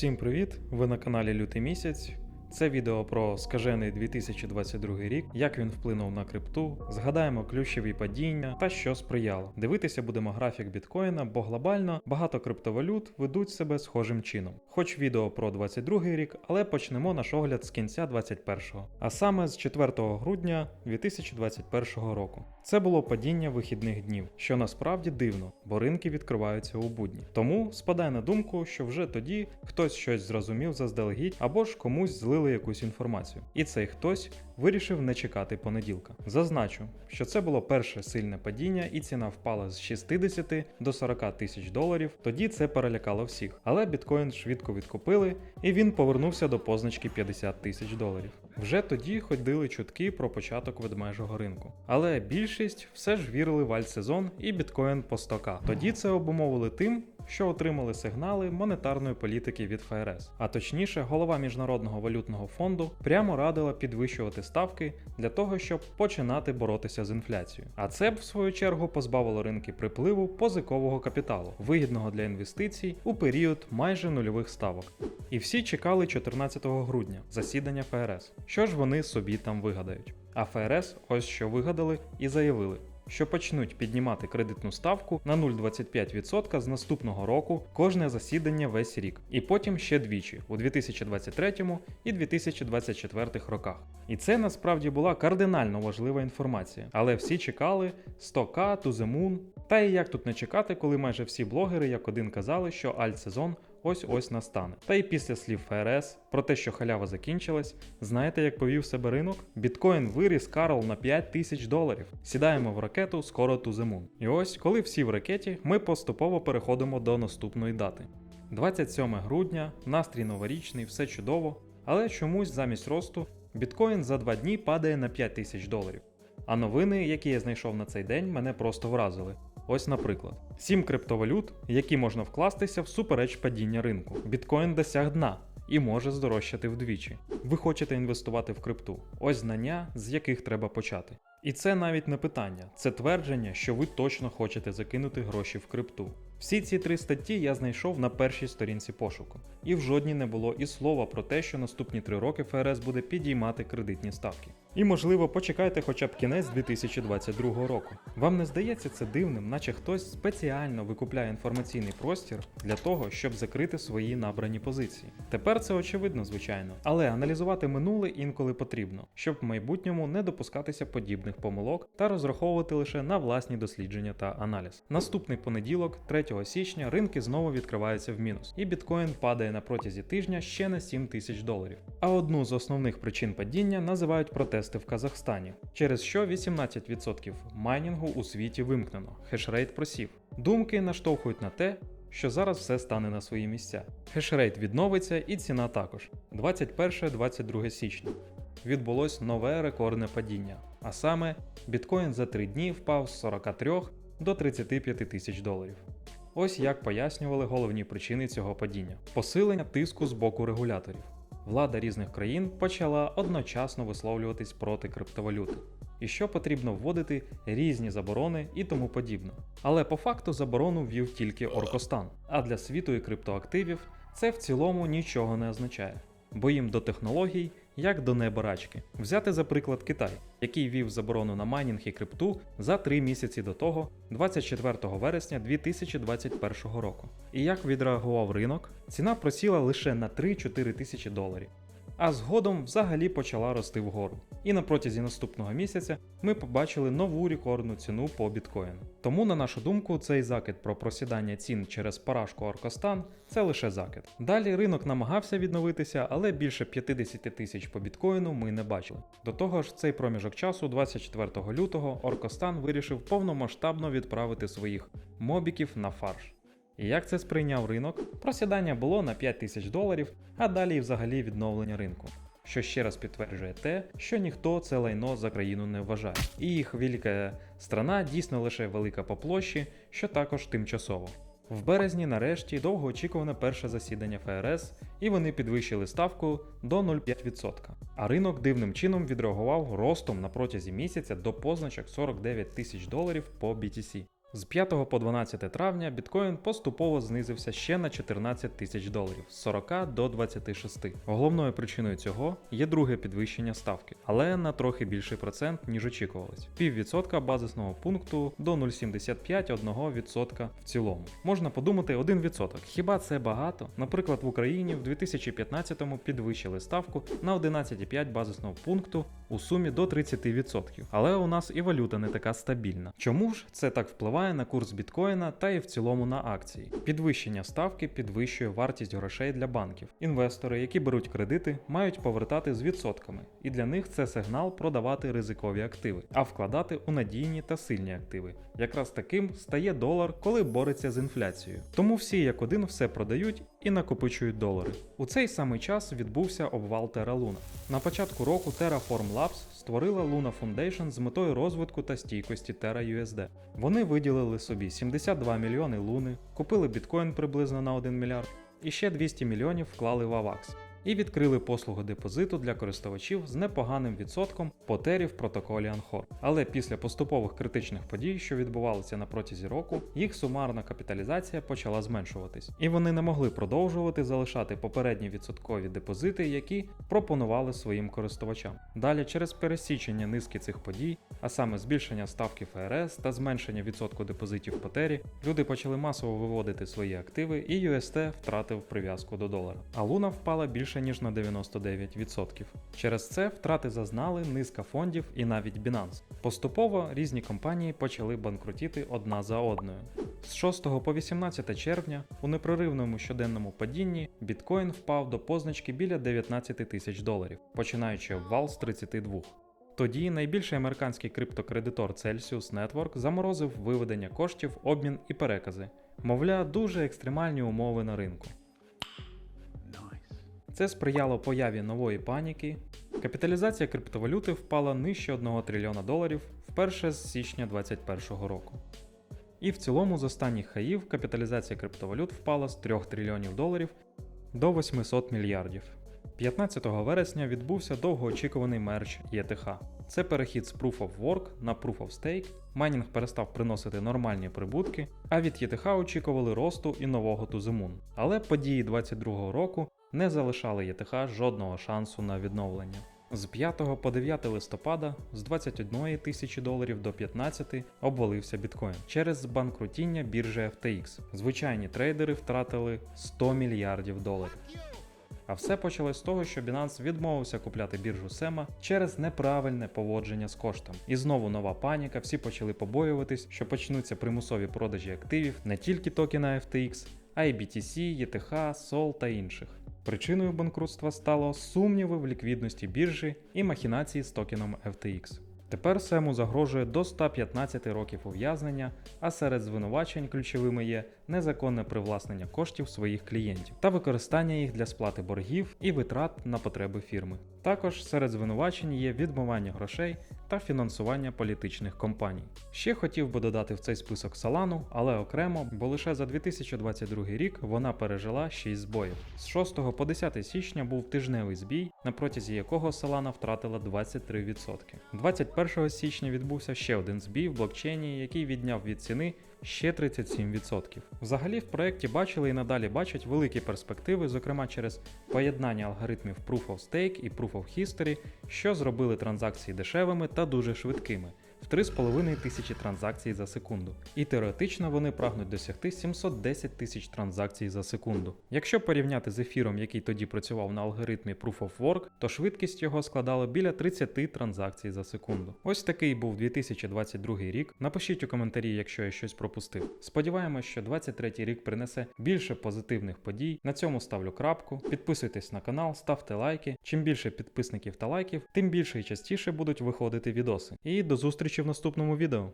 Всім привіт! Ви на каналі Лютий місяць. Це відео про скажений 2022 рік, як він вплинув на крипту, згадаємо ключові падіння та що сприяло. Дивитися будемо графік біткоїна, бо глобально багато криптовалют ведуть себе схожим чином. Хоч відео про 22 рік, але почнемо наш огляд з кінця 21-го, а саме з 4 грудня 2021 року. Це було падіння вихідних днів, що насправді дивно, бо ринки відкриваються у будні. Тому спадає на думку, що вже тоді хтось щось зрозумів заздалегідь або ж комусь злили якусь інформацію. І цей хтось вирішив не чекати понеділка. Зазначу, що це було перше сильне падіння, і ціна впала з 60 до 40 тисяч доларів. Тоді це перелякало всіх. Але біткоін швидко відкупили, і він повернувся до позначки 50 тисяч доларів. Вже тоді ходили чутки про початок ведмежого ринку. Але більшість все ж вірили в альтсезон і біткоін по 100к. Тоді це обумовили тим, що отримали сигнали монетарної політики від ФРС. А точніше, голова міжнародного валютного фонду прямо радила підвищувати ставки для того, щоб починати боротися з інфляцією. А це б в свою чергу позбавило ринки припливу позикового капіталу, вигідного для інвестицій у період майже нульових ставок. І всі чекали 14 грудня засідання ФРС. Що ж вони собі там вигадають? А ФРС ось що вигадали і заявили, що почнуть піднімати кредитну ставку на 0,25% з наступного року кожне засідання весь рік, і потім ще двічі у 2023 і 2024 роках. І це насправді була кардинально важлива інформація. Але всі чекали 100к, to the moon. Та і як тут не чекати, коли майже всі блогери як один казали, що альтсезон ось-ось настане. Та й після слів ФРС про те, що халява закінчилась, знаєте, як повів себе ринок? Біткоін виріс Карл на 5 тисяч доларів. Сідаємо в ракету скоро the moon. І ось, коли всі в ракеті, ми поступово переходимо до наступної дати. 27 грудня, настрій новорічний, все чудово, але чомусь замість росту біткоін за два дні падає на 5 тисяч доларів. А новини, які я знайшов на цей день, мене просто вразили. Ось, наприклад, 7 криптовалют, які можна вкластися всупереч падіння ринку. Біткоін досяг дна і може здорожчати вдвічі. Ви хочете інвестувати в крипту. Ось знання, з яких треба почати. І це навіть не питання, це твердження, що ви точно хочете закинути гроші в крипту. Всі ці три статті я знайшов на першій сторінці пошуку, і в жодній не було і слова про те, що наступні три роки ФРС буде підіймати кредитні ставки. І можливо почекайте хоча б кінець 2022 року. Вам не здається це дивним, наче хтось спеціально викупляє інформаційний простір для того, щоб закрити свої набрані позиції. Тепер це очевидно, звичайно, але аналізувати минуле інколи потрібно, щоб в майбутньому не допускатися подібних помилок та розраховувати лише на власні дослідження та аналіз. Наступний понеділок, 3 січня, ринки знову відкриваються в мінус, і біткоін падає на протязі тижня ще на 7 тисяч доларів. А одну з основних причин падіння називають протести в Казахстані, через що 18% майнінгу у світі вимкнено, хешрейт просів. Думки наштовхують на те, що зараз все стане на свої місця. Хешрейт відновиться і ціна також. 21-22 січня. Відбулось нове рекордне падіння. А саме, біткоін за 3 дні впав з 43 до 35 тисяч доларів. Ось як пояснювали головні причини цього падіння: посилення тиску з боку регуляторів. Влада різних країн почала одночасно висловлюватись проти криптовалюти, і що потрібно вводити різні заборони і тому подібне. Але по факту заборону ввів тільки Оркостан, а для світу і криптоактивів це в цілому нічого не означає, бо їм до технологій як до небарачки. Взяти за приклад Китай, який вів заборону на майнінг і крипту за три місяці до того, 24 вересня 2021 року. І як відреагував ринок, ціна просіла лише на 3-4 тисячі доларів. А згодом взагалі почала рости вгору. І на протязі наступного місяця ми побачили нову рекордну ціну по біткоїну. Тому, на нашу думку, цей закид про просідання цін через поражку Оркостан це лише закид. Далі ринок намагався відновитися, але більше 50 тисяч по біткоїну ми не бачили. До того ж, цей проміжок часу, 24 лютого, Оркостан вирішив повномасштабно відправити своїх мобіків на фарш. І як це сприйняв ринок? Просідання було на 5 тисяч доларів, а далі і взагалі відновлення ринку. Що ще раз підтверджує те, що ніхто це лайно за країну не вважає. І їх велика страна дійсно лише велика по площі, що також тимчасово. В березні, нарешті, довгоочікуване перше засідання ФРС, і вони підвищили ставку до 0,5%. А ринок дивним чином відреагував ростом на протязі місяця до позначок 49 тисяч доларів по BTC. З 5 по 12 травня біткоін поступово знизився ще на 14 тисяч доларів з 40 до 26. Головною причиною цього є друге підвищення ставки, але на трохи більший процент, ніж очікувалось. Піввідсотка базисного пункту до 0,75 1% в цілому. Можна подумати 1%. Хіба це багато? Наприклад, в Україні в 2015-му підвищили ставку на 11,5 базисного пункту у сумі до 30%. Але у нас і валюта не така стабільна. Чому ж це так впливає на курс біткоїна та і в цілому на акції? Підвищення ставки підвищує вартість грошей для банків. Інвестори, які беруть кредити, мають повертати з відсотками, і для них це сигнал продавати ризикові активи, а вкладати у надійні та сильні активи. Якраз таким стає долар, коли бореться з інфляцією. Тому всі як один все продають і накопичують долари. У цей самий час відбувся обвал Terra Luna. На початку року Terraform Labs створила Luna Foundation з метою розвитку та стійкості Terra USD. Вони виділили собі 72 мільйони луни, купили біткоін приблизно на 1 мільярд і ще 200 мільйонів вклали в AVAX. І відкрили послугу депозиту для користувачів з непоганим відсотком по тері в протоколі Анхор. Але після поступових критичних подій, що відбувалися на протязі року, їх сумарна капіталізація почала зменшуватись, і вони не могли продовжувати залишати попередні відсоткові депозити, які пропонували своїм користувачам. Далі, через пересічення низки цих подій, а саме збільшення ставки ФРС та зменшення відсотку депозитів по тері, люди почали масово виводити свої активи, і UST втратив прив'язку до долара. А луна впала більше ніж на 99%. Через це втрати зазнали низка фондів і навіть Binance. Поступово різні компанії почали банкрутіти одна за одною. З 6 по 18 червня у непреривному щоденному падінні біткоін впав до позначки біля 19 тисяч доларів, починаючи обвал з 32. Тоді найбільший американський криптокредитор Celsius Network заморозив виведення коштів, обмін і перекази. Мовля, дуже екстремальні умови на ринку. Це сприяло появі нової паніки. Капіталізація криптовалюти впала нижче 1 трильйона доларів вперше з січня 2021 року. І в цілому з останніх хаїв капіталізація криптовалют впала з 3 трильйонів доларів до 800 мільярдів. 15 вересня відбувся довгоочікуваний мерч ETH. Це перехід з Proof of Work на Proof of Stake. Майнінг перестав приносити нормальні прибутки, а від ETH очікували росту і нового Moon. Але події 22 року не залишали ETH жодного шансу на відновлення. З 5 по 9 листопада з 21 тисячі доларів до 15 обвалився біткоін через збанкрутіння біржі FTX. Звичайні трейдери втратили 100 мільярдів доларів. А все почалось з того, що Binance відмовився купляти біржу Сема через неправильне поводження з коштом. І знову нова паніка, всі почали побоюватись, що почнуться примусові продажі активів не тільки токена FTX, а й BTC, ETH, SOL та інших. Причиною банкрутства стало сумніви в ліквідності біржі і махінації з токеном FTX. Тепер Сему загрожує до 115 років ув'язнення, а серед звинувачень ключовими є незаконне привласнення коштів своїх клієнтів та використання їх для сплати боргів і витрат на потреби фірми. Також серед звинувачень є відмивання грошей та фінансування політичних компаній. Ще хотів би додати в цей список Салану, але окремо, бо лише за 2022 рік вона пережила 6 збоїв. З 6 по 10 січня був тижневий збій, на протязі якого Салана втратила 23%. 21 січня відбувся ще один збій в блокчейні, який відняв від ціни ще 37%. Взагалі в проєкті бачили і надалі бачать великі перспективи, зокрема через поєднання алгоритмів Proof of Stake і Proof of History, що зробили транзакції дешевими та дуже швидкими. В 3,5 тисячі транзакцій за секунду. І теоретично вони прагнуть досягти 710 тисяч транзакцій за секунду. Якщо порівняти з ефіром, який тоді працював на алгоритмі Proof of Work, то швидкість його складала біля 30 транзакцій за секунду. Ось такий був 2022 рік. Напишіть у коментарі, якщо я щось пропустив. Сподіваємось, що 23 рік принесе більше позитивних подій. На цьому ставлю крапку. Підписуйтесь на канал, ставте лайки. Чим більше підписників та лайків, тим більше і частіше будуть виходити відоси. І до в наступному відео.